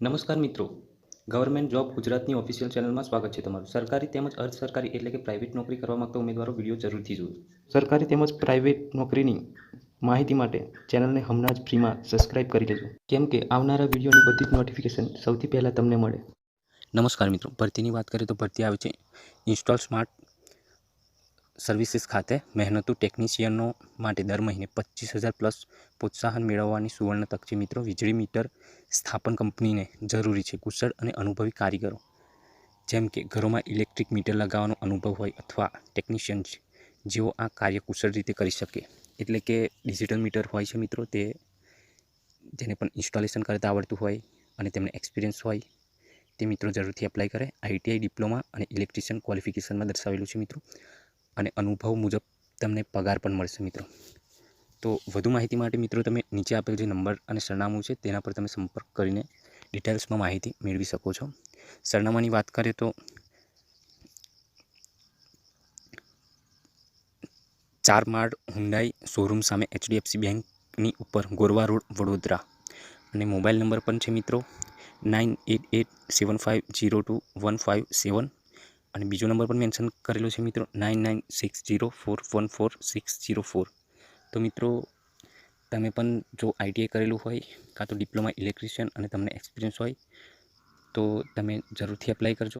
નમસ્કાર મિત્રો. Government job ગુજરાતની ઓફિશિયલ ચેનલમાં સ્વાગત છે તમારું. સરકારી તેમજ અર્ધ સરકારી એટલે કે પ્રાઇવેટ નોકરી કરવા માગતા ઉમેદવારો વીડિયો જરૂરથી જુઓ. સરકારી તેમજ પ્રાઇવેટ નોકરીની માહિતી માટે ચેનલને હમણાં જ ફ્રીમાં સબસ્ક્રાઇબ કરી લેજો. કેમ કે આવનારા વિડીયોની બધી જ નોટિફિકેશન સૌથી પહેલાં તમને મળે. નમસ્કાર મિત્રો. ભરતીની વાત કરીએ તો ભરતી આવે છે. ઇન્સ્ટોલ સ્માર્ટ સર્વિસીસ ખાતે મહેનતુ ટેકનિશિયનો માટે દર મહિને પચીસ હજાર પ્લસ પ્રોત્સાહન મેળવવાની સુવર્ણ તક છે મિત્રો વીજળી મીટર સ્થાપન કંપનીને જરૂરી છે કુશળ અને અનુભવી કારીગરો. જેમ કે ઘરોમાં ઇલેક્ટ્રિક મીટર લગાવવાનો અનુભવ હોય અથવા ટેકનિશિયન છે, જેઓ આ કાર્ય કુશળ રીતે કરી શકે. એટલે કે ડિજિટલ મીટર હોય છે મિત્રો તે, જેને પણ ઇન્સ્ટોલેશન કરતા આવડતું હોય અને તેમને એક્સપિરિયન્સ હોય, તે મિત્રો જરૂરથી એપ્લાય કરે. આઈટીઆઈ ડિપ્લોમા અને ઇલેક્ટ્રિશિયન ક્વોલિફિકેશનમાં દર્શાવેલું છે મિત્રો. અને અનુભવ મુજબ તમને પગાર પણ મળશે મિત્રો. તો વધુ માહિતી માટે મિત્રો તમે નીચે આપેલ જે નંબર અને સરનામું છે, તેના પર તમે સંપર્ક કરીને ડિટેલ્સમાં માહિતી મેળવી શકો છો. સરનામાની વાત કરીએ તો ચાર માળ હુંડાઈ શોરૂમ સામે એચડીએફસી બેંકની ઉપર ગોરવા રોડ, વડોદરા. અને મોબાઈલ નંબર પણ છે મિત્રો, nine eight eight seven five zero two one five seven અને બીજો નંબર પણ મેન્શન કરેલો છે મિત્રો nine nine six zero four one four six zero four. તો મિત્રો, તમે પણ જો આઈટીઆઈ કરેલું હોય કાં તો ડિપ્લોમા ઇલેક્ટ્રિશિયન અને તમને એક્સપિરિયન્સ હોય, તો તમે જરૂરથી એપ્લાય કરજો.